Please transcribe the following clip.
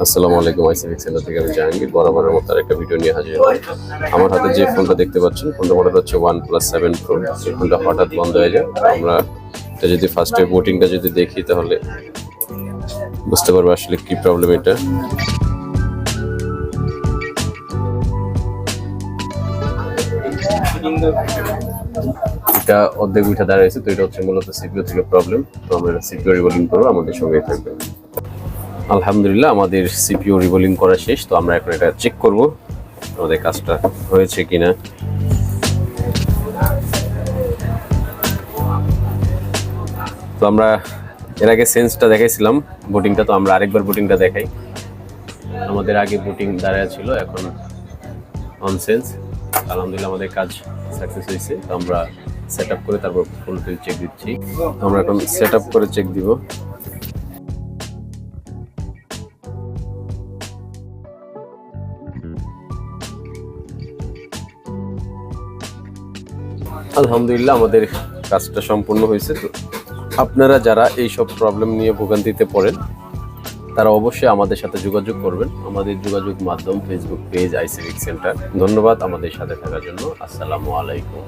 আসসালামু আলাইকুম আইসিফিক সেন্টার থেকে আমি জাহাঙ্গীর। বরাবরের মতো একটা ভিডিও নিয়ে হাজির আমার হাতে যে ফোনটা দেখতে পাচ্ছেন ফোনটা মডেল হচ্ছে ওয়ান প্লাস সেভেন প্রো এই ফোনটা হঠাৎ বন্ধ হয়ে যায়। আমরা এটা যদি ফার্স্টে বোটিংটা যদি দেখি তাহলে বুঝতে পারব আসলে কি প্রবলেম এটা। এটা অর্ধেক উঠে দাঁড়িয়েছে তো এটা হচ্ছে মূলত সিপিও থেকে প্রবলেম তো আমরা সিপিও রিবোলিং করব, আমাদের সঙ্গেই থাকবে আলহামদুলিল্লাহ, আমাদের সিপিও রিবোলিং করা শেষ, তো আমরা এখন এটা চেক করব, আমাদের কাজটা হয়েছে কিনা। তো আমরা এর আগে সেন্সটা দেখাইছিলাম বোটিংটা তো আমরা আরেকবার বোটিংটা দেখাই। আমাদের আগে বোটিং দাঁড়ায় ছিল, এখন অন সেন্স আলহামদুলিল্লাহ, আমাদের কাজ সাকসেস হয়েছে, তো আমরা সেট করে তারপর ফুল ফিল চেক দিচ্ছি। আমরা এখন সেট করে চেক দিব। আলহামদুলিল্লাহ, আমাদের কাজটা সম্পূর্ণ হয়েছে। তো আপনারা যারা এই সব প্রবলেম নিয়ে ভোগান্তিতে পড়েন, তারা অবশ্যই আমাদের সাথে যোগাযোগ করবেন। আমাদের যোগাযোগ মাধ্যম ফেসবুক পেজ আইসিভিক সেন্টার ধন্যবাদ আমাদের সাথে থাকার জন্য। আসসালামু আলাইকুম।